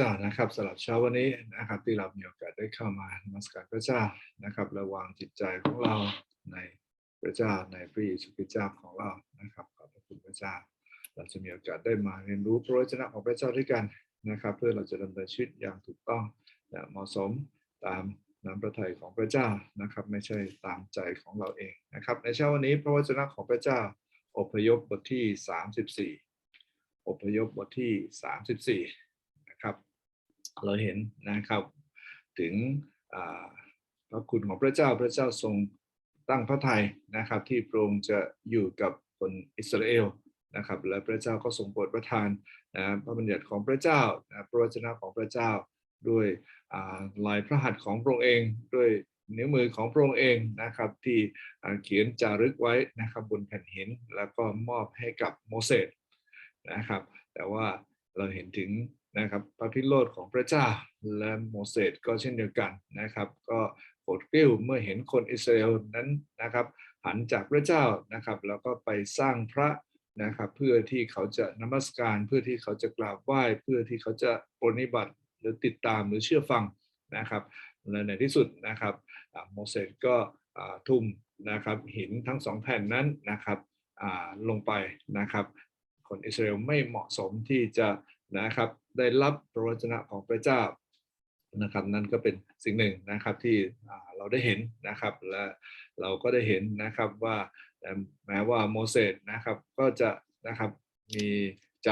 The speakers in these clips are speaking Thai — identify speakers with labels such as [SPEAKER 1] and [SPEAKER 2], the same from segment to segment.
[SPEAKER 1] เจ้านะครับสำหรับเช้าวันนี้นะครับที่เรามีโอกาสได้เข้ามานมัสการพระเจ้านะครับระวางจิตใจของเราในพระเจ้าในพระเยซูคริสต์เจ้าของเรานะครับขอบพระคุณพระเจ้า เราจะมีโอกาสได้มาเรียนรู้พระวจนะของพระเจ้าด้วยกันนะครับ เพื่อเราจะดำเนินชีวิตอย่างถูกต้องและเหมาะสมตามน้ำพระทัยของพระเจ้านะครับ ไม่ใช่ตามใจของเราเองนะครับ ในเช้าวันนี้พระวจนะของพระเจ้าอพยพบทที่ 34อพยพบทที่ 34 เราเห็นนะครับ ถึงพระคุณของพระเจ้าพระเจ้าทรงตั้งพระทัยนะครับ ที่พระองค์จะอยู่กับคนอิสราเอลนะครับ และพระเจ้าก็ทรงโปรดประทานนะพระบัญญัติของพระเจ้านะพระวจนะของพระเจ้าด้วยลายพระหัตถ์ของพระองค์เองด้วยนิ้วมือของพระองค์เองนะครับ ที่เขียนจารึกไว้นะครับบนแผ่นหิน แล้วก็มอบให้กับโมเสสนะครับ แต่ว่าเราเห็นถึง นะครับพระพิโรธของพระเจ้าและโมเสสก็เช่นเดียวกันนะครับ ก็โกรธกริ้วเมื่อเห็นคนอิสราเอลนั้นนะครับ หันจากพระเจ้านะครับ แล้วก็ไปสร้างพระนะครับเพื่อที่เขาจะนมัสการเพื่อที่เขาจะกราบไหว้เพื่อที่เขาจะปรนนิบัติหรือติดตามหรือเชื่อฟังนะครับและในที่สุดนะครับโมเสสก็ทุ่มนะครับหินทั้งสองแผ่นนั้นนะครับลงไปนะครับ คนอิสราเอลไม่เหมาะสมที่จะ นะครับได้รับพระวจนะของพระเจ้านะครับนั่นก็เป็นสิ่งหนึ่งนะครับที่เราได้เห็นนะครับและเราก็ได้เห็นนะครับว่าแม้ว่าโมเสสนะครับก็จะนะครับมีใจ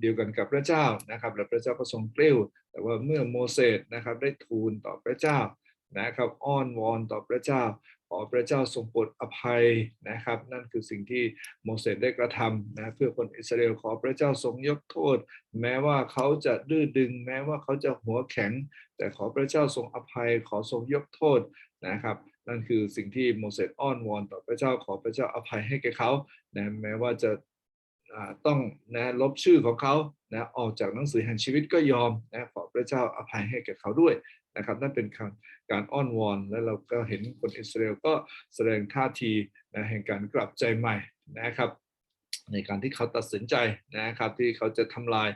[SPEAKER 1] เดียวกันกับพระเจ้านะครับ และพระเจ้าก็ทรงเกลี้ยวแต่ว่าเมื่อโมเสสนะครับได้ทูลต่อพระเจ้า นะครับอ้อนวอนต่อพระเจ้า ขอพระเจ้าทรงโปรดอภัยนะครับ นั่นคือสิ่งที่โมเสสได้กระทำนะเพื่อคนอิสราเอลขอพระเจ้าทรงยกโทษ แม้ว่าเขาจะดื้อดึง แม้ว่าเขาจะหัวแข็ง แต่ขอพระเจ้าทรงอภัย ขอทรงยกโทษนะครับนั่นคือสิ่งที่โมเสสอ้อนวอนต่อพระเจ้าขอพระเจ้าอภัยให้แก่เขานะแม้ว่าจะต้องนะลบชื่อของเขานะออกจากหนังสือแห่งชีวิตก็ยอมนะขอพระเจ้าอภัยให้แก่เขาด้วย นะครับนั่นเป็นการการอ้อนวอน และเราก็เห็นคนอิสราเอลก็แสดงท่าทีนะแห่งการกลับใจใหม่นะครับในการที่เขาตัดสินใจนะครับที่เขาจะทำลาย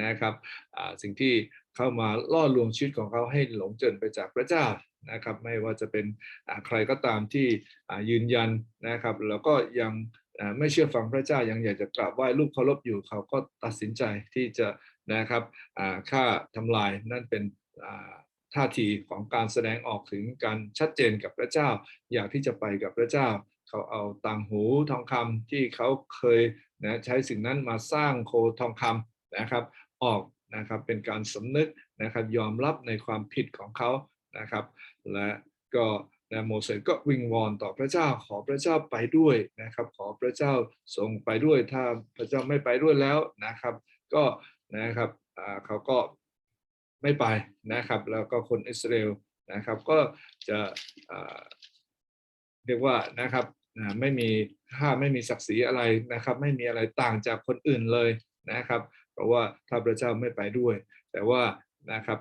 [SPEAKER 1] นะครับสิ่งที่เข้ามาล่อลวงชีวิตของเขาให้หลงเจินไปจากพระเจ้านะครับไม่ว่าจะเป็นใครก็ตามที่ยืนยันนะครับ แล้วก็ยังไม่เชื่อฟังพระเจ้ายังอยากจะกราบไหว้รูปเคารพอยู่เขาก็ตัดสินใจที่จะนะครับอ่าฆ่าทำลายนั่นเป็น ท่าทีของการแสดงออกถึงการชัดเจนกับพระเจ้า อยากที่จะไปกับพระเจ้า เขาเอาต่างหูทองคำที่เขาเคยนะใช้สิ่งนั้นมาสร้างโคทองคำนะครับ ออกนะครับเป็นการสำนึกนะครับยอมรับในความผิดของเขานะครับ และก็นะโมเสสก็วิงวอนต่อพระเจ้าขอพระเจ้าไปด้วยนะครับ ขอพระเจ้าทรงไปด้วยถ้าพระเจ้าไม่ไปด้วยแล้วนะครับ ก็นะครับเขาก็ ไม่ไปนะครับแล้วก็คนอิสราเอลนะครับก็จะเรียกว่านะครับไม่มีค่าไม่มีศักดิ์ศรีอะไรนะครับ ไม่มีอะไรต่างจากคนอื่นเลยนะครับ เพราะว่าถ้าพระเจ้าไม่ไปด้วย แต่ว่านะครับ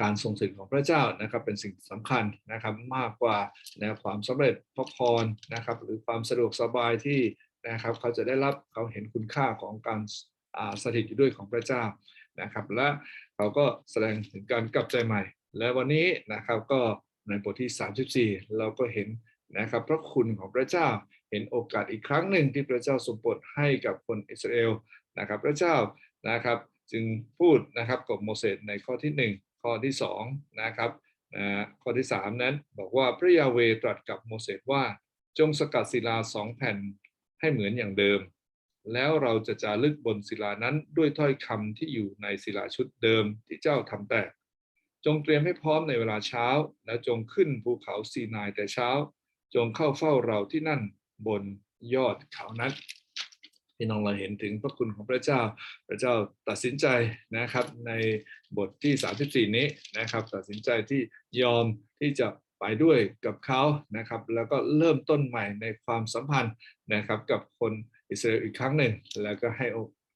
[SPEAKER 1] การทรงสิทธิ์ของพระเจ้านะครับเป็นสิ่งสำคัญนะครับมากกว่าแนวความสำเร็จพระพรนะครับ หรือความสะดวกสบายที่นะครับเขาจะได้รับเขาเห็นคุณค่าของการสถิตอยู่ด้วยของพระเจ้านะครับ และ เขาก็แสดงถึงการกลับใจใหม่ และวันนี้นะครับก็ในบทที่ 34 เราก็เห็นนะครับพระคุณของพระเจ้าเห็นโอกาสอีกครั้งหนึ่งที่พระเจ้าทรงโปรดให้กับคนอิสราเอลนะครับ พระเจ้านะครับจึงพูดนะครับกับโมเสสในข้อที่ 1 ข้อที่2นะครับนะข้อที่ 3 นั้นบอกว่าพระยาเวตรัสกับโมเสสว่าจงสกัดศิลาสองแผ่นให้เหมือนอย่างเดิม แล้วเราจะจารึกบนศิลานั้นด้วยถ้อยคำที่อยู่ในศิลาชุดเดิมที่เจ้าทำแตก จงเตรียมให้พร้อมในเวลาเช้า และจงขึ้นภูเขาซีนายแต่เช้า จงเข้าเฝ้าเราที่นั่นบนยอดเขานั้นพี่น้องเราเห็นถึงพระคุณของพระเจ้า พระเจ้าตัดสินใจนะครับ ในบทที่ 34 นี้นะครับ ตัดสินใจที่ยอมที่จะไปด้วยกับเขานะครับ แล้วก็เริ่มต้นใหม่ในความสัมพันธ์นะครับกับคน อิสราเอลอีกครั้งหนึ่ง แล้วก็ให้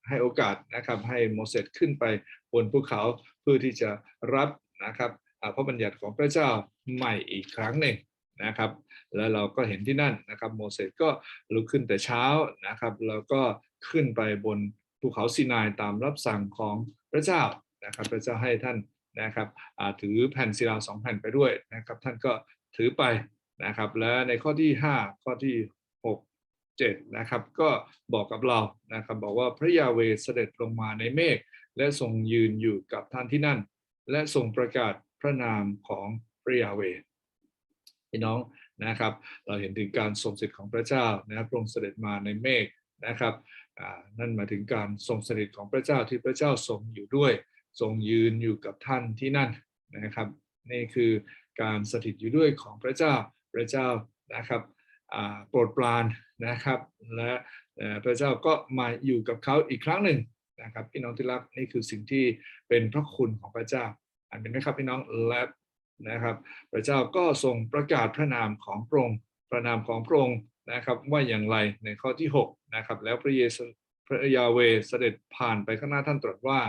[SPEAKER 1] ให้โอกาสนะครับให้โมเสสขึ้นไปบนภูเขาเพื่อที่จะรับนะครับพระบัญญัติของพระเจ้าใหม่อีกครั้งหนึ่งนะครับ แล้วเราก็เห็นที่นั่นนะครับโมเสสก็ลุกขึ้นแต่เช้านะครับ แล้วก็ขึ้นไปบนภูเขาซีนายตามรับสั่งของพระเจ้านะครับ พระเจ้าให้ท่านนะครับถือแผ่นศิลาสองแผ่นไปด้วยนะครับ ท่านก็ถือไปนะครับ และในข้อที่ 5 ข้อที่ 6 7นะครับ ก็บอกกับเรานะครับบอกว่าพระยาเวเสด็จลงมาในเมฆและทรงยืนอยู่กับท่านที่นั่น และทรงประกาศพระนามของพระยาเวพี่น้องนะครับ เราเห็นถึงการทรงสิทธิ์ของพระเจ้านะครับพระองค์เสด็จมาในเมฆนะครับนั่นหมายถึงการทรงสถิตของพระเจ้าที่พระเจ้าทรงอยู่ด้วย ทรงยืนอยู่กับท่านที่นั่นนะครับ นี่คือการสถิตอยู่ด้วยของพระเจ้าพระเจ้านะครับ โปรดปรานนะครับและพระเจ้าก็มาอยู่กับเขาอีกครั้งหนึ่งนะครับพี่น้องที่รักนี่คือสิ่งที่เป็นพระคุณของพระเจ้าอ่านเป็นไหมครับพี่น้องและนะครับพระเจ้าก็ทรงประกาศพระนามของพระองค์พระนามของพระองค์นะครับว่าอย่างไรในข้อที่6นะครับแล้วพระเยซูพระยาเวเสด็จผ่านไปข้างหน้าท่านตรัสว่า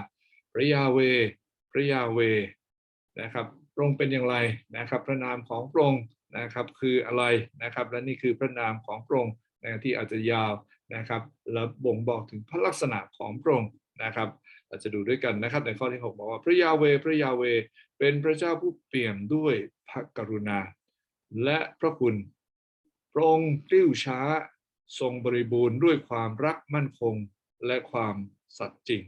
[SPEAKER 1] พระยาเว พระยาเวนะครับพระองค์เป็นอย่างไรนะครับ พระนามของพระองค์ นะครับคืออะไรนะครับ และนี่คือพระนามของพระองค์นะที่อาจจะยาวนะครับ แล้วบ่งบอกถึงพระลักษณะของพระองค์นะครับเราจะดูด้วยกันนะครับในข้อที่ 6 บอกว่า พระยาเวพระยาเวเป็นพระเจ้าผู้เปี่ยมด้วยพระกรุณา และพระคุณพระองค์กลิ้วช้า ทรงบริบูรณ์ด้วยความรักมั่นคงและความสัตย์จริง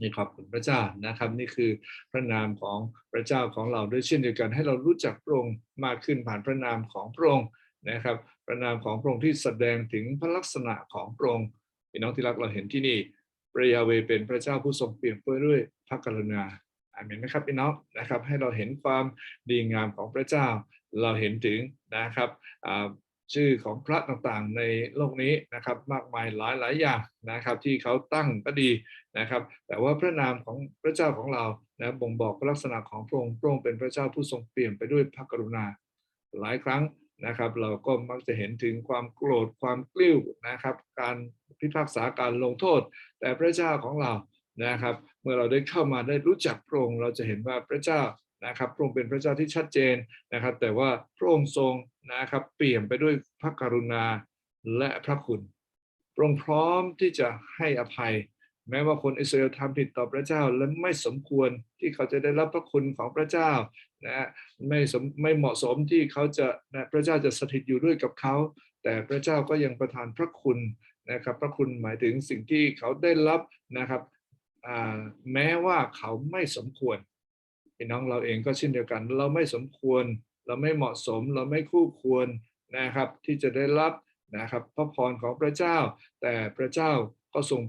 [SPEAKER 1] นี่ขอบคุณพระเจ้านะครับ นี่คือพระนามของพระเจ้าของเราด้วยเช่นเดียวกัน ให้เรารู้จักพระองค์มากขึ้นผ่านพระนามของพระองค์นะครับ พระนามของพระองค์ที่แสดงถึงพระลักษณะของพระองค์พี่น้องที่รักเราเห็นที่นี่พระยาเวเป็นพระเจ้าผู้ทรงเปลี่ยมเปื้อด้วยพระกรุณาอาเมนไหมครับพี่น้องนะครับ ให้เราเห็นความดีงามของพระเจ้า เราเห็นถึงนะครับ ชื่อของพระต่างๆในโลกนี้นะครับมากมายหลายหลายๆอย่างนะครับที่เขาตั้งก็ดีนะครับ แต่ว่าพระนามของพระเจ้าของเรานะบ่งบอกลักษณะของพระองค์พระองค์เป็นพระเจ้าผู้ทรงเปี่ยมไปด้วยพระกรุณาหลายครั้งนะครับ เราก็มักจะเห็นถึงความโกรธความกลิ้วนะครับ การพิพากษาการลงโทษ แต่พระเจ้าของเรานะครับ เมื่อเราได้เข้ามาได้รู้จักพระองค์เราจะเห็นว่าพระเจ้า นะครับพระองค์เป็นพระเจ้าที่ชัดเจนนะครับ แต่ว่าพระองค์ทรงนะครับ เปี่ยมไปด้วยพระกรุณาและพระคุณพระองค์พร้อมที่จะให้อภัย แม้ว่าคนอิสราเอลทำผิดต่อพระเจ้าและไม่สมควรที่เขาจะได้รับพระคุณของพระเจ้านะไม่สมไม่เหมาะสมที่เขาจะนะพระเจ้าจะสถิตอยู่ด้วยกับเขา แต่พระเจ้าก็ยังประทานพระคุณนะครับ พระคุณหมายถึงสิ่งที่เขาได้รับนะครับแม้ว่าเขาไม่สมควร พี่น้องเราเองก็เช่นเดียวกัน เราไม่สมควร เราไม่เหมาะสม เราไม่คู่ควรนะครับ ที่จะได้รับนะครับพระพรของพระเจ้า แต่พระเจ้าก็ทรง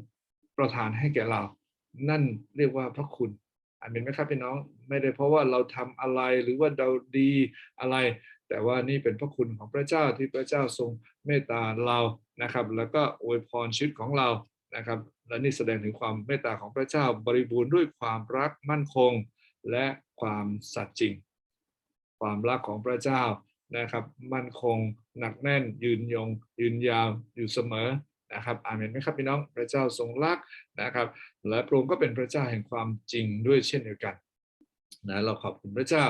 [SPEAKER 1] ประทานให้แก่เรา นั่นเรียกว่าพระคุณอานเป็นไหมครับพี่น้องไม่ได้เพราะว่าเราทำอะไรหรือว่าเราดีอะไร แต่ว่านี่เป็นพระคุณของพระเจ้าที่พระเจ้าทรงเมตตาเรานะครับ แล้วก็อวยพรชีวิตของเรานะครับ และนี่แสดงถึงความเมตตาของพระเจ้าบริบูรณ์ด้วยความรักมั่นคง และความสัตย์จริง ความรักของพระเจ้านะครับ มั่นคงหนักแน่นยืนยง ยืนยาวอยู่เสมอนะครับอาเมนไหมครับพี่น้องพระเจ้าทรงรักนะครับ และพระองค์ก็เป็นพระเจ้าแห่งความจริงด้วยเช่นเดียวกันนะเราขอบคุณพระเจ้า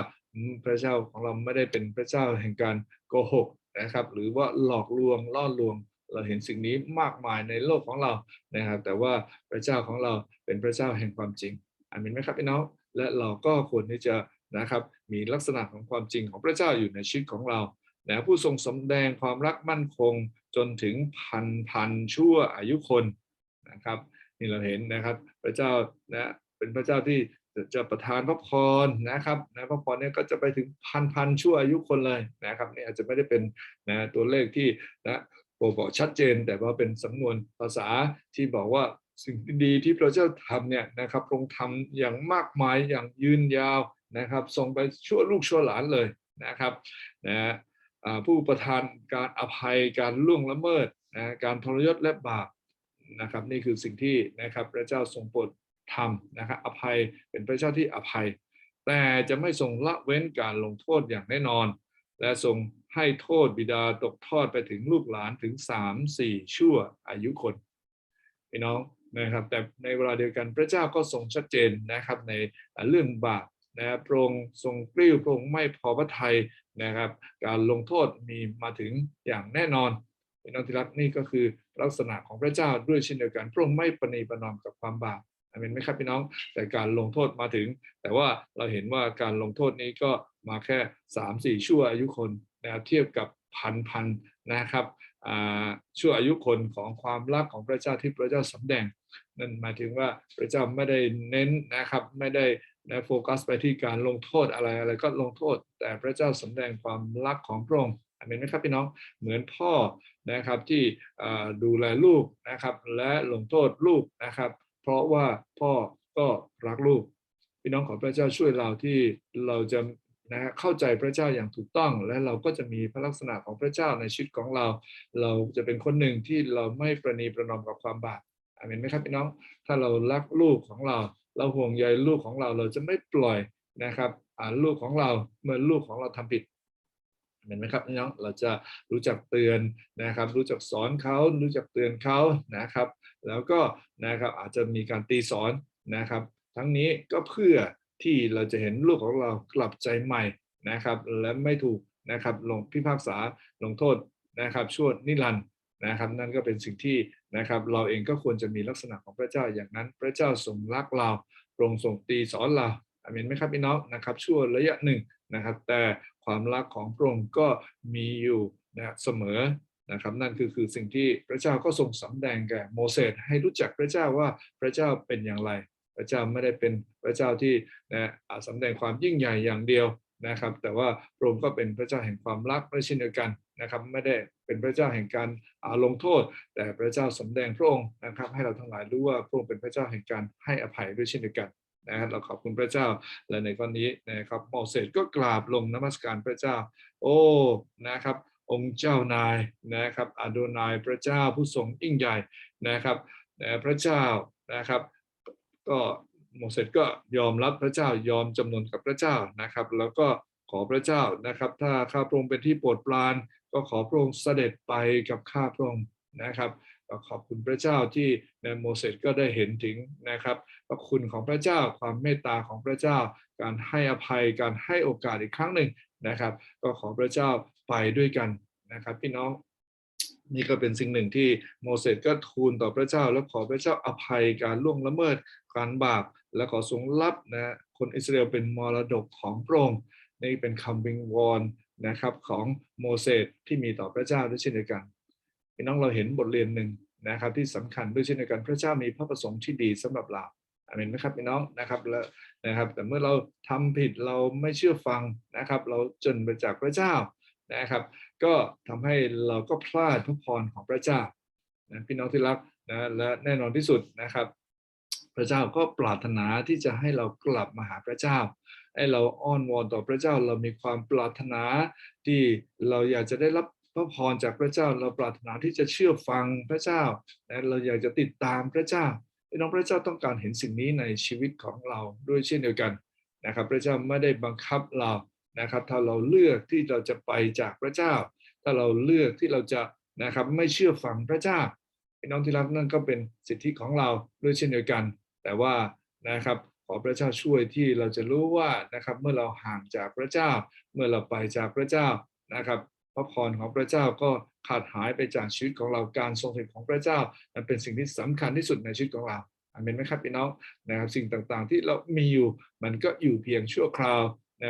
[SPEAKER 1] พระเจ้าของเราไม่ได้เป็นพระเจ้าแห่งการโกหกนะครับ หรือว่าหลอกลวงล่อลวงเราเห็นสิ่งนี้มากมายในโลกของเรานะครับ แต่ว่าพระเจ้าของเราเป็นพระเจ้าแห่งความจริงอาเมนไหมครับพี่น้อง และเราก็ควรที่จะนะครับมีลักษณะของความจริงของพระเจ้าอยู่ในชีวิตของเรานะผู้ทรงสำแดงความรักมั่นคงจนถึงพันพันชั่วอายุคนนะครับนี่เราเห็นนะครับพระเจ้านะเป็นพระเจ้าที่จะประทานพระพรนะครับนะพระพรเนี่ยก็จะไปถึงพันพันชั่วอายุคนเลยนะครับนี่อาจจะไม่ได้เป็นนะตัวเลขที่นะบ่งบอกชัดเจน แต่ว่าเป็นสำนวนภาษาที่บอกว่า สิ่งดีๆที่พระเจ้าทำเนี่ยนะครับทรงทำอย่างมากมายอย่างยืนยาวนะครับส่งไปชั่วลูกชั่วหลานเลยนะครับนะผู้ประทานการอภัยการล่วงละเมิดนะการทรยศและบาปนะครับนี่คือสิ่งที่นะครับพระเจ้าทรงโปรดทำนะครับอภัยเป็นพระเจ้าที่อภัย แต่จะไม่ทรงละเว้นการลงโทษอย่างแน่นอน และทรงให้โทษบิดาตกทอดไปถึงลูกหลานถึงสามสี่ชั่วอายุคนพี่น้อง นะครับแต่ในเวลาเดียวกันพระเจ้าก็ทรงชัดเจนนะครับในเรื่องบาปนะครับพระองค์ทรงกริ้วพระองค์ไม่พอพระทัยนะครับ การลงโทษมีมาถึงอย่างแน่นอนพี่น้องที่รักนี่ก็คือลักษณะของพระเจ้าด้วยเช่นเดียวกัน พระองค์ไม่ประนีประนอมกับความบาปอเมนไหมครับพี่น้องแต่การลงโทษมาถึง แต่ว่าเราเห็นว่าการลงโทษนี้ก็มาแค่สามสี่ชั่วอายุคนนะครับเทียบกับพันพันนะครับ ชั่วอายุคนของความรักของพระเจ้าที่พระเจ้าสำแดง นั่นหมายถึงว่าพระเจ้าไม่ได้เน้นนะครับไม่ได้นะโฟกัสไปที่การลงโทษอะไรอะไรก็ลงโทษ แต่พระเจ้าสำแดงความรักของพระองค์อเมนไหมครับพี่น้องเหมือนพ่อนะครับที่ดูแลลูกนะครับ และลงโทษลูกนะครับ เพราะว่าพ่อก็รักลูก พี่น้องขอพระเจ้าช่วยเราที่เราจะ นะเข้าใจพระเจ้าอย่างถูกต้อง และเราก็จะมีพระลักษณะของพระเจ้าในชีวิตของเรา เราจะเป็นคนหนึ่งที่เราไม่ประนีประนอมกับความบาปอาเมนไหมครับพี่น้องถ้าเรารักลูกของเรา เราห่วงใยลูกของเราเราจะไม่ปล่อยนะครับลูกของเราเมื่อลูกของเราทำผิดเห็นไหมครับพี่น้องเราจะรู้จักเตือนนะครับ รู้จักสอนเขารู้จักเตือนเขานะครับ แล้วก็นะครับอาจจะมีการตีสอนนะครับ ทั้งนี้ก็เพื่อ ที่เราจะเห็นลูกของเรากลับใจใหม่นะครับ และไม่ถูกนะครับลงพิพากษาลงโทษนะครับชั่วนิรันดร์นะครับนั่นก็เป็นสิ่งที่นะครับเราเองก็ควรจะมีลักษณะของพระเจ้าอย่างนั้น พระเจ้าทรงรักเราทรงทรงตีสอนเราอาเมนไหมครับพี่น้องนะครับชั่วระยะหนึ่งนะครับ แต่ความรักของพระองค์ก็มีอยู่นะเสมอนะครับนั่นคือคือสิ่งที่พระเจ้าก็ทรงสำแดงแก่โมเสสให้รู้จักพระเจ้าว่าพระเจ้าเป็นอย่างไร พระเจ้าไม่ได้เป็นพระเจ้าที่นะอ่าสำแดงความยิ่งใหญ่อย่างเดียวนะครับ แต่ว่าพระองค์ก็เป็นพระเจ้าแห่งความรักด้วยเช่นเดียวกันนะครับ ไม่ได้เป็นพระเจ้าแห่งการอาลงโทษ แต่พระเจ้าสำแดงพระองค์นะครับ ให้เราทั้งหลายรู้ว่าพระองค์เป็นพระเจ้าแห่งการให้อภัยด้วยเช่นเดียวกันนะครับเราขอบคุณพระเจ้าและในข้อนี้นะครับโมเสสก็กราบลงนมัสการพระเจ้า โอ้นะครับ องค์เจ้านายนะครับอาโดนายพระเจ้าผู้ทรงยิ่งใหญ่นะครับพระเจ้านะครับ ก็โมเสสก็ยอมรับพระเจ้ายอมจำนนกับพระเจ้านะครับ แล้วก็ขอพระเจ้านะครับ ถ้าข้าพระองค์เป็นที่โปรดปราน ก็ขอพระองค์เสด็จไปกับข้าพระองค์นะครับขอบคุณพระเจ้าที่ในโมเสสก็ได้เห็นถึงนะครับพระคุณของพระเจ้าความเมตตาของพระเจ้า การให้อภัยการให้โอกาสอีกครั้งหนึ่งนะครับ ก็ขอพระเจ้าไปด้วยกันนะครับ พี่น้อง นี่ก็เป็นสิ่งหนึ่งที่โมเสสก็ทูลต่อพระเจ้า แล้วขอพระเจ้าอภัยการล่วงละเมิดการบาป และขอทรงรับนะคนอิสราเอลเป็นมรดกของพระองค์นี่เป็นคำวิงวอนนะครับของโมเสสที่มีต่อพระเจ้าด้วยเช่นเดียวกันพี่น้องเราเห็นบทเรียนหนึ่งนะครับที่สำคัญด้วยเช่นเดียวกันพระเจ้ามีพระประสงค์ที่ดีสำหรับเราอาเมนไหมครับพี่น้องนะครับและนะครับ แต่เมื่อเราทำผิดเราไม่เชื่อฟังนะครับ เราจนไปจากพระเจ้า นะครับ ก็ทำให้เราก็พลาดพระพรของพระเจ้านะพี่น้องที่รักนะและแน่นอนที่สุดนะครับ พระเจ้าก็ปรารถนาที่จะให้เรากลับมาหาพระเจ้าให้เราอ้อนวอนต่อพระเจ้าเรามีความปรารถนาที่เราอยากจะได้รับพระพรจากพระเจ้าเราปรารถนาที่จะเชื่อฟังพระเจ้านะเราอยากจะติดตามพระเจ้าพี่น้องพระเจ้าต้องการเห็นสิ่งนี้ในชีวิตของเราด้วยเช่นเดียวกันนะครับ พระเจ้าไม่ได้บังคับเรา นะครับ ถ้าเราเลือกที่เราจะไปจากพระเจ้า ถ้าเราเลือกที่เราจะนะครับไม่เชื่อฟังพระเจ้าพี่น้องที่รักนั่นก็เป็นสิทธิของเราด้วยเช่นเดียวกัน แต่ว่านะครับขอพระเจ้าช่วยที่เราจะรู้ว่านะครับเมื่อเราห่างจากพระเจ้า เมื่อเราไปจากพระเจ้านะครับพระพรของพระเจ้าก็ขาดหายไปจากชีวิตของเราการทรงสถิตของพระเจ้านั้นเป็นสิ่งที่สำคัญที่สุดในชีวิตของเราอเมนไหมครับพี่น้องนะครับสิ่งต่างๆ ที่เรามีอยู่มันก็อยู่เพียงชั่วคราว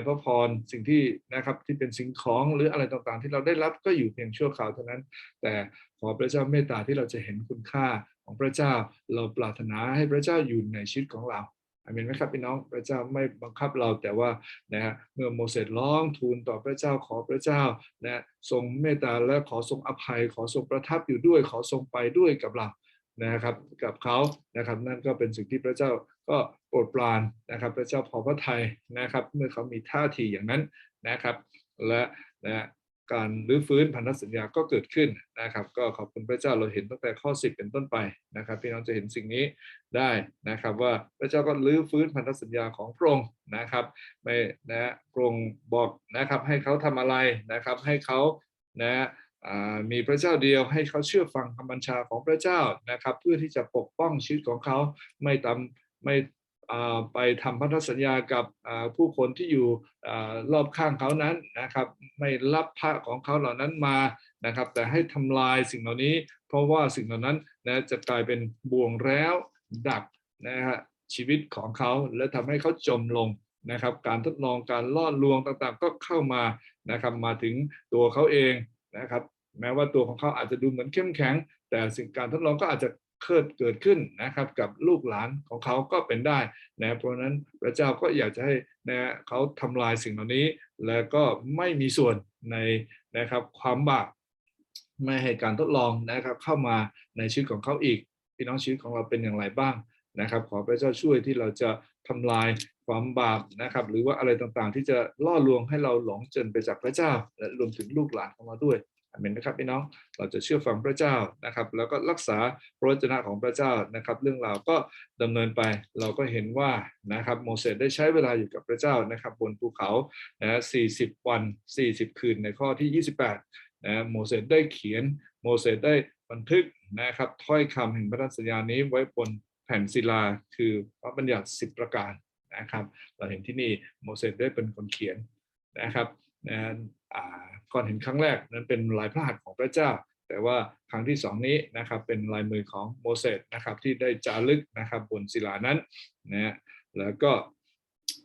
[SPEAKER 1] พระพรสิ่งที่นะครับที่เป็นสิ่งของหรืออะไรต่างๆ ที่เราได้รับก็อยู่เพียงชั่วคราวเท่านั้น แต่ขอพระเจ้าเมตตาที่เราจะเห็นคุณค่าของพระเจ้าเราปรารถนาให้พระเจ้าอยู่ในชีวิตของเราอเมนไหมครับพี่น้องพระเจ้าไม่บังคับเราแต่ว่านะฮะเมื่อโมเสสร้องทูลต่อพระเจ้าขอพระเจ้านะทรงเมตตาและขอทรงอภัย ขอทรงประทับอยู่ด้วย ขอทรงไปด้วยกับเรานะครับกับเขานะครับนั่นก็เป็นสิ่งที่พระเจ้า ก็โปรดปรานนะครับพระเจ้าพอพระทัยนะครับ เมื่อเขามีท่าทีอย่างนั้นนะครับ และนะการรื้อฟื้นพันธสัญญาก็เกิดขึ้นนะครับ ก็ขอบคุณพระเจ้าเราเห็นตั้งแต่ข้อ 10 เป็นต้นไปนะครับพี่น้องจะเห็นสิ่งนี้ได้นะครับ ว่าพระเจ้าก็รื้อฟื้นพันธสัญญาของพระองค์นะครับไม่นะพระองค์บอกนะครับให้เขาทำอะไรนะครับ ให้เขานะมีพระเจ้าเดียวให้เขาเชื่อฟังคำบัญชาของพระเจ้านะครับ เพื่อที่จะปกป้องชีวิตของเขาไม่ตาม ไม่ไปทำพันธสัญญากับผู้คนที่อยู่รอบข้างเขานั้นนะครับไม่รับพระของเขาเหล่านั้นมานะครับ แต่ให้ทำลายสิ่งเหล่านี้ เพราะว่าสิ่งเหล่านั้นนะจะกลายเป็นบ่วงแล้วดักนะฮะชีวิตของเขาและทำให้เขาจมลงนะครับ การทดลองการล่อลวงต่างๆ ก็เข้ามานะครับมาถึงตัวเขาเองนะครับ แม้ว่าตัวของเขาอาจจะดูเหมือนเข้มแข็ง แต่สิ่งการทดลองก็อาจจะ เกิดเกิดขึ้นนะครับกับลูกหลานของเขาก็เป็นได้นะเพราะนั้นพระเจ้าก็อยากจะให้นะเขาทำลายสิ่งเหล่านี้ แล้วก็ไม่มีส่วนในนะครับความบาปไม่ให้การทดลองนะครับเข้ามาในชีวิตของเขาอีกพี่น้องชีวิตของเราเป็นอย่างไรบ้างนะครับ ขอพระเจ้าช่วยที่เราจะทำลายความบาปนะครับ หรือว่าอะไรต่างๆ ที่จะล่อลวงให้เราหลงจนไปจากพระเจ้าและรวมถึงลูกหลานของเราด้วย เมนนะครับพี่น้องเราจะเชื่อฟังพระเจ้านะครับ แล้วก็รักษาพระวจนะของพระเจ้านะครับ เรื่องราวก็ดำเนินไปเราก็เห็นว่านะครับโมเสสได้ใช้เวลาอยู่กับพระเจ้านะครับ บนภูเขานะ40 วัน 40 คืนในข้อที่ 28นะโมเสสได้เขียนโมเสสได้บันทึกนะครับถ้อยคำแห่งพระราชสัญญานี้ไว้บนแผ่นศิลาคือพระบัญญัติ 10 ประการนะครับ เราเห็นที่นี่โมเสสได้เป็นคนเขียนนะครับนะอ่า ก่อนเห็นครั้งแรกนั้นเป็นลายพระหัตถ์ของพระเจ้า แต่ว่าครั้งที่สองนี้นะครับเป็นลายมือของโมเสสนะครับที่ได้จารึกนะครับบนศิลานั้นนะแล้วก็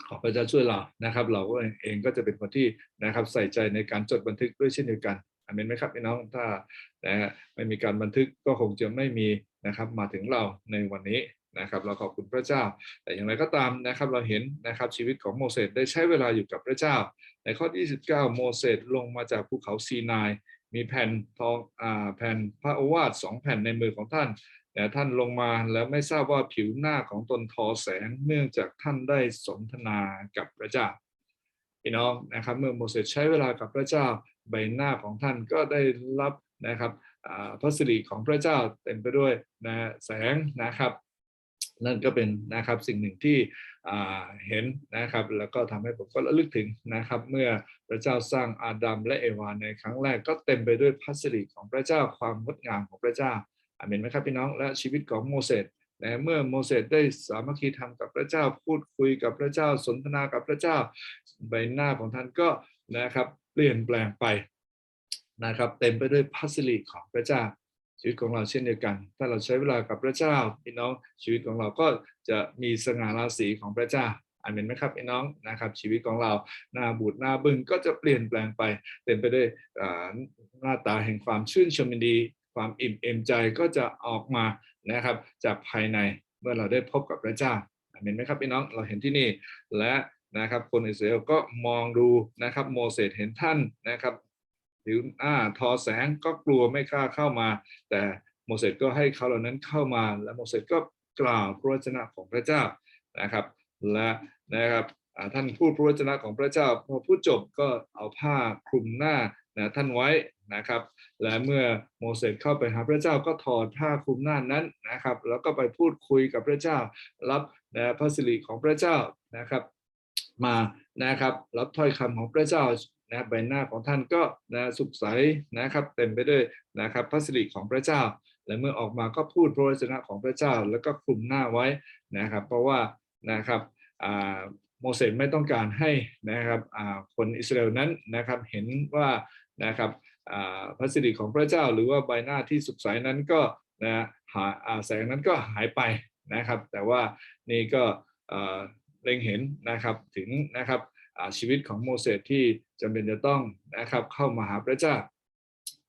[SPEAKER 1] ขอพระเจ้าช่วยเรานะครับ เราก็เองก็จะเป็นคนที่นะครับใส่ใจในการจดบันทึกด้วยเช่นเดียวกันอเมนไหมครับพี่น้องถ้านะฮะไม่มีการบันทึกก็คงจะไม่มีนะครับมาถึงเราในวันนี้ นะครับเราขอบคุณพระเจ้า แต่อย่างไรก็ตามนะครับเราเห็นนะครับชีวิตของโมเสสได้ใช้เวลาอยู่กับพระเจ้า ในข้อที่29 โมเสสลงมาจากภูเขาซีนาย มีแผ่นทองอ่าแผ่นพระโอวาทสองแผ่นในมือของท่าน แต่ท่านลงมาแล้วไม่ทราบว่าผิวหน้าของตนทอแสงเนื่องจากท่านได้สนทนากับพระเจ้าพี่น้องนะครับเมื่อโมเสสใช้เวลากับพระเจ้าใบหน้าของท่านก็ได้รับนะครับพระสิริของพระเจ้าเต็มไปด้วยนะแสงนะครับ นั่นก็เป็นนะครับสิ่งหนึ่งที่เห็นนะครับแล้วก็ทำให้ผมก็ระลึกถึงนะครับ เมื่อพระเจ้าสร้างอาดัมและเอวาในครั้งแรกก็เต็มไปด้วยพระสิริของพระเจ้าความงดงามของพระเจ้าอาเมนไหมครับพี่น้องและชีวิตของโมเสสนะเมื่อโมเสสได้สามัคคีธรรมกับพระเจ้าพูดคุยกับพระเจ้าสนทนากับพระเจ้าใบหน้าของท่านก็นะครับเปลี่ยนแปลงไปนะครับเต็มไปด้วยพระสิริของพระเจ้า ชีวิตของเราเช่นเดียวกัน ถ้าเราใช้เวลากับพระเจ้าพี่น้องชีวิตของเราก็จะมีสง่าราศีของพระเจ้าอาเมนไหมครับพี่น้องนะครับ ชีวิตของเราหน้าบูดหน้าบึ้งก็จะเปลี่ยนแปลงไปเต็มไปด้วยหน้าตาแห่งความชื่นชมยินดี ความอิ่มเอมใจก็จะออกมานะครับ จากภายในเมื่อเราได้พบกับพระเจ้าอาเมนไหมครับพี่น้องเราเห็นที่นี่และนะครับคนอิสราเอลก็มองดูนะครับโมเสสเห็นท่านนะครับ ผิวอ่าทอแสงก็กลัวไม่กล้าเข้ามา แต่โมเสสก็ให้เขาเหล่านั้นเข้ามา และโมเสสก็กล่าวพระวจนะของพระเจ้านะครับ และนะครับท่านพูดพระวจนะของพระเจ้าพอพูดจบก็เอาผ้าคลุมหน้านะท่านไว้นะครับ และเมื่อโมเสสเข้าไปหาพระเจ้าก็ถอดผ้าคลุมหน้านั้นนะครับ แล้วก็ไปพูดคุยกับพระเจ้า รับนะพระสิริของพระเจ้านะครับ มานะครับ รับถ้อยคำของพระเจ้า นะใบหน้าของท่านก็นะสุขใสนะครับเต็มไปด้วยนะครับพระสิริของพระเจ้า และเมื่อออกมาก็พูดพระวจนะของพระเจ้า แล้วก็คลุมหน้าไว้นะครับ เพราะว่านะครับโมเสสไม่ต้องการให้นะครับคนอิสราเอลนั้นนะครับเห็นว่านะครับพระสิริของพระเจ้า หรือว่าใบหน้าที่สุขใสนั้นก็นะหาแสงนั้นก็หายไปนะครับ แต่ว่านี่ก็เล็งเห็นนะครับถึงนะครับ ชีวิตของโมเสสที่จำเป็นจะต้องนะครับเข้ามาหาพระเจ้า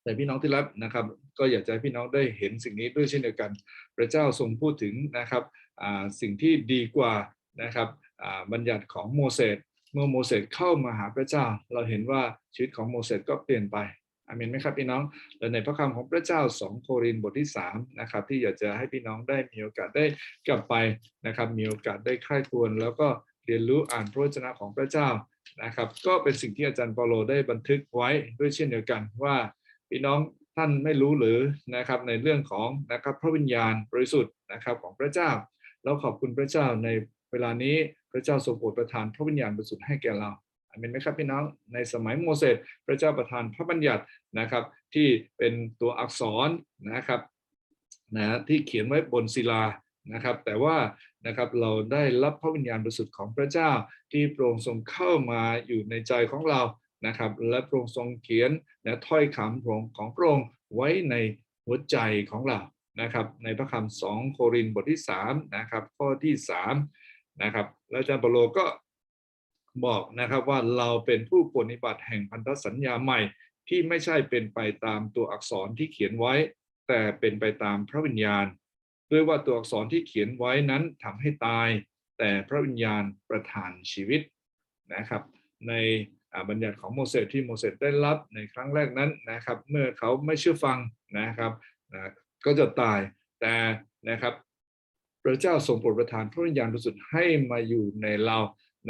[SPEAKER 1] แต่พี่น้องที่รักนะครับ ก็อยากจะให้พี่น้องได้เห็นสิ่งนี้ด้วยเช่นเดียวกัน พระเจ้าทรงพูดถึงนะครับสิ่งที่ดีกว่านะครับบัญญัติของโมเสสเมื่อโมเสสเข้ามาหาพระเจ้า เราเห็นว่าชีวิตของโมเสสก็เปลี่ยนไปอามนไหมครับพี่น้องและในพระคำของพระเจ้า 2 โครินธ์บทที่3นะครับที่อยากจะให้พี่น้องได้มีโอกาสได้กลับไปนะครับ มีโอกาสได้ใคร่ควญแล้วก็ เรียนรู้อ่านพระวจนะของพระเจ้านะครับ ก็เป็นสิ่งที่อาจารย์เปาโลได้บันทึกไว้ด้วยเช่นเดียวกันว่าพี่น้องท่านไม่รู้หรือนะครับในเรื่องของนะครับพระวิญญาณบริสุทธิ์นะครับของพระเจ้า เราขอบคุณพระเจ้าในเวลานี้พระเจ้าทรงโปรดประทานพระวิญญาณบริสุทธิ์ให้แก่เราอาเมนไหมครับพี่น้องในสมัยโมเสสพระเจ้าประทานพระบัญญัตินะครับ ที่เป็นตัวอักษรนะครับนะที่เขียนไว้บนศิลา นะครับแต่ว่านะครับเราได้รับพระวิญญาณบริสุทธิ์ของพระเจ้าที่โปร่งทรงเข้ามาอยู่ในใจของเรานะครับและโปร่งทรงเขียนนะถ้อยคำของของพระองค์ไว้ในหัวใจของเรานะครับในพระคำสองโครินธ์บทที่3นะครับข้อที่3นะครับแล้วอาจารย์เปโลก็บอกนะครับว่าเราเป็นผู้ปฏิบัติแห่งพันธสัญญาใหม่ที่ไม่ใช่เป็นไปตามตัวอักษรที่เขียนไว้ แต่เป็นไปตามพระวิญญาณ ด้วยว่าตัวอักษรที่เขียนไว้นั้นทำให้ตาย แต่พระวิญญาณประทานชีวิตนะครับ ในบัญญัติของโมเสสที่โมเสสได้รับในครั้งแรกนั้นนะครับ เมื่อเขาไม่เชื่อฟังนะครับนะก็จะตายแต่นะครับพระเจ้าทรงโปรดประทานพระวิญญาณบริสุทธิ์ให้มาอยู่ในเรา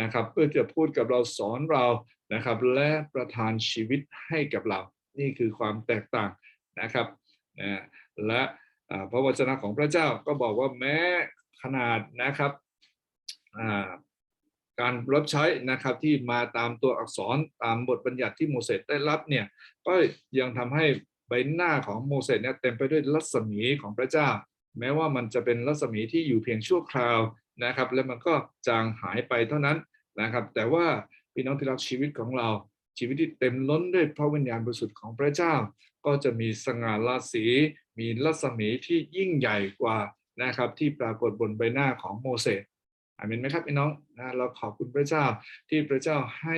[SPEAKER 1] นะครับ เพื่อจะพูดกับเราสอนเรานะครับ และประทานชีวิตให้กับเรา นี่คือความแตกต่างนะครับนะและ พระวจนะของพระเจ้าก็บอกว่าแม้ขนาดนะครับการรับใช้นะครับที่มาตามตัวอักษรตามบทบัญญัติที่โมเสสได้รับเนี่ยก็ยังทำให้ใบหน้าของโมเสสเนี่ยเต็มไปด้วยรัศมีของพระเจ้า แม้ว่ามันจะเป็นรัศมีที่อยู่เพียงชั่วคราวนะครับ แล้วมันก็จางหายไปเท่านั้นนะครับ แต่ว่าพี่น้องที่รักชีวิตของเรา ชีวิตที่เต็มล้นด้วยพระวิญญาณบริสุทธิ์ของพระเจ้า ก็จะมีสง่าราศี มีรัศมีที่ยิ่งใหญ่กว่านะครับ ที่ปรากฏบนใบหน้าของโมเสสอาเมนไหมครับพี่น้องนะเราขอบคุณพระเจ้าที่พระเจ้าให้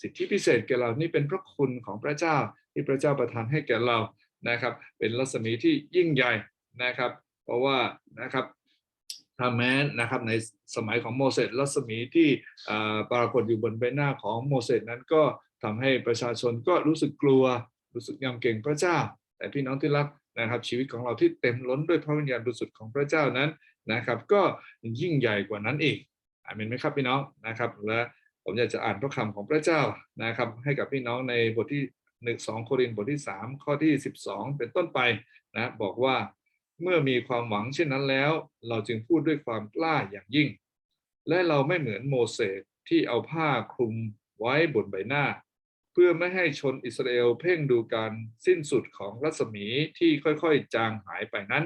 [SPEAKER 1] สิทธิพิเศษแก่เรานี่เป็นพระคุณของพระเจ้าที่พระเจ้าประทานให้แก่เรานะครับ เป็นรัศมีที่ยิ่งใหญ่นะครับ เพราะว่านะครับถ้าแม้นะครับในสมัยของโมเสสรัศมีที่ปรากฏอยู่บนใบหน้าของโมเสสนั้นก็ ทำให้ประชาชนก็รู้สึกกลัว รู้สึกยำเกรงพระเจ้า แต่พี่น้องที่รักนะครับ ชีวิตของเราที่เต็มล้นด้วยพระวิญญาณบริสุทธิ์ของพระเจ้านั้นนะครับ ก็ยิ่งใหญ่กว่านั้นอีกอาเมนไหมครับพี่น้องนะครับ และผมอยากจะอ่านพระคำของพระเจ้านะครับ ให้กับพี่น้องในบทที่หนึ่งสองโครินธ์บทที่สามข้อที่สิบสองเป็นต้นไปนะบอกว่าเมื่อมีความหวังเช่นนั้นแล้ว เราจึงพูดด้วยความกล้าอย่างยิ่ง และเราไม่เหมือนโมเสสที่เอาผ้าคลุมไว้บนใบหน้า พื่อไม่ให้ชนอิสราเอลเพ่งดูการสิ้นสุดของรัศมีที่ค่อยๆ จางหายไปนั้น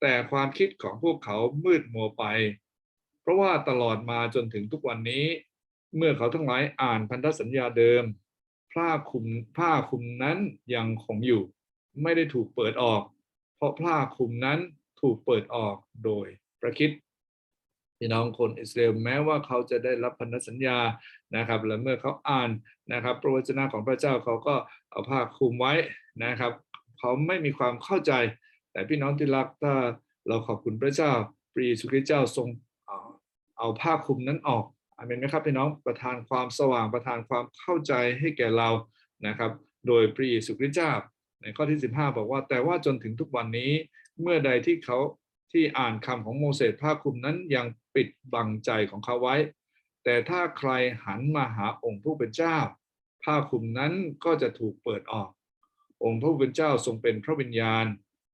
[SPEAKER 1] แต่ความคิดของพวกเขามืดมัวไป เพราะว่าตลอดมาจนถึงทุกวันนี้ เมื่อเขาทั้งหลายอ่านพันธสัญญาเดิม ผ้าคลุมผ้าคลุมนั้นยังคงอยู่ ไม่ได้ถูกเปิดออก เพราะผ้าคลุมนั้นถูกเปิดออกโดยพระคิด พี่น้องคนอิสราเอลแม้ว่าเขาจะได้รับพันธสัญญานะครับ และเมื่อเขาอ่านนะครับพระวจนะของพระเจ้าเขาก็เอาผ้าคลุมไว้นะครับ เขาไม่มีความเข้าใจ แต่พี่น้องที่รักถ้าเราขอบคุณพระเจ้าพระเยซูคริสต์เจ้าทรงเอาผ้าคลุมนั้นออกอาเมนไหมครับพี่น้องประทานความสว่างประทานความเข้าใจให้แก่เรานะครับ โดยพระเยซูคริสต์เจ้าในข้อที่ 15 บอกว่า แต่ว่าจนถึงทุกวันนี้เมื่อใดที่เขา ที่อ่านคำของโมเสสผ้าคลุมนั้นยังปิดบังใจของเขาไว้ แต่ถ้าใครหันมาหาองค์ผู้เป็นเจ้า ผ้าคลุมนั้นก็จะถูกเปิดออก องค์พระผู้เป็นเจ้าทรงเป็นพระวิญญาณ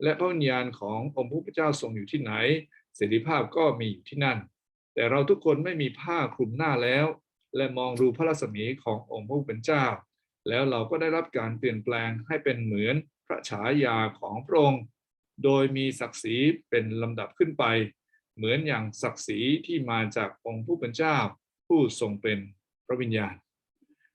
[SPEAKER 1] และพระวิญญาณขององค์พระผู้เป็นเจ้าทรงอยู่ที่ไหน เสรีภาพก็มีอยู่ที่นั่น แต่เราทุกคนไม่มีผ้าคลุมหน้าแล้ว และมองดูพระรัศมีขององค์พระผู้เป็นเจ้า แล้วเราก็ได้รับการเปลี่ยนแปลงให้เป็นเหมือนพระฉายาของพระองค์ โดยมีศักดิ์ศรีเป็นลำดับขึ้นไป เหมือนอย่างศักดิ์ศรีที่มาจากองค์ผู้เป็นเจ้า ผู้ทรงเป็นพระวิญญาณ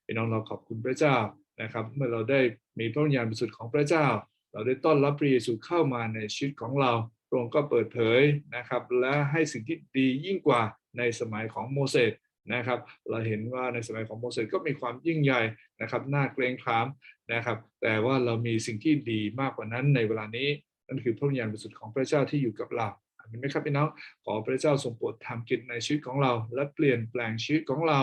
[SPEAKER 1] พี่น้องเราขอบคุณพระเจ้านะครับ เมื่อเราได้มีพระวิญญาณบริสุทธิ์ของพระเจ้า เราได้ต้อนรับพระเยซูเข้ามาในชีวิตของเราพระองค์ก็เปิดเผยนะครับ และให้สิ่งที่ดียิ่งกว่าในสมัยของโมเสสนะครับ เราเห็นว่าในสมัยของโมเสสก็มีความยิ่งใหญ่นะครับน่าเกรงขามนะครับ แต่ว่าเรามีสิ่งที่ดีมากกว่านั้นในเวลานี้ นั่นคือพระวิญญาณบริสุทธิ์ของพระเจ้าที่อยู่กับเราเห็นไหมครับพี่น้องขอพระเจ้าทรงโปรดทำกิจในชีวิตของเรา และเปลี่ยนแปลงชีวิตของเรา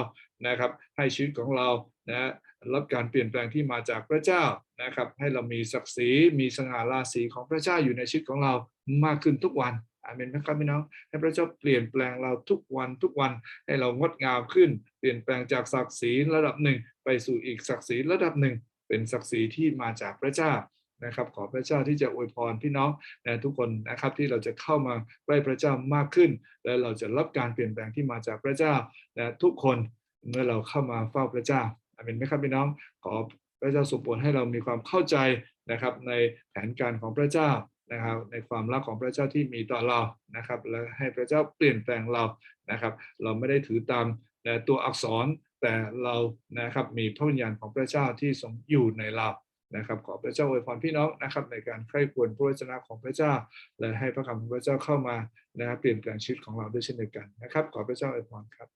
[SPEAKER 1] นะครับ ให้ชีวิตของเรานะรับการเปลี่ยนแปลงที่มาจากพระเจ้านะครับ ให้เรามีศักดิ์ศรีมีสง่าราศีของพระเจ้าอยู่ในชีวิตของเรามากขึ้นทุกวันอาเมนนะครับพี่น้องให้พระเจ้าเปลี่ยนแปลงเราทุกวันทุกวันให้เรางดงามขึ้น เปลี่ยนแปลงจากศักดิ์ศรีระดับหนึ่ง ไปสู่อีกศักดิ์ศรีระดับหนึ่ง เป็นศักดิ์ศรีที่มาจากพระเจ้า นะครับขอพระเจ้าที่จะอวยพรพี่น้องนะทุกคนนะครับที่เราจะเข้ามาใกล้พระเจ้ามากขึ้น และเราจะรับการเปลี่ยนแปลงที่มาจากพระเจ้านะทุกคนเมื่อเราเข้ามาเฝ้าพระเจ้าอาเมนไหมครับพี่น้องขอพระเจ้าทรงโปรดให้เรามีความเข้าใจนะครับในแผนการของพระเจ้านะครับในความรักของพระเจ้าที่มีต่อเรานะครับ และให้พระเจ้าเปลี่ยนแปลงเรานะครับ เราไม่ได้ถือตามตัวอักษรแต่เรานะครับมีพระวิญญาณของพระเจ้าที่ทรงอยู่ในเรา นะครับขอพระเจ้าอวยพรพี่น้องนะครับในการใคร่ควรพระวจนะของพระเจ้า และให้พระคำของพระเจ้าเข้ามานะครับเปลี่ยนแปลงชีวิตของเราด้วยเช่นเดียวกันนะครับ ขอพระเจ้าอวยพรครับ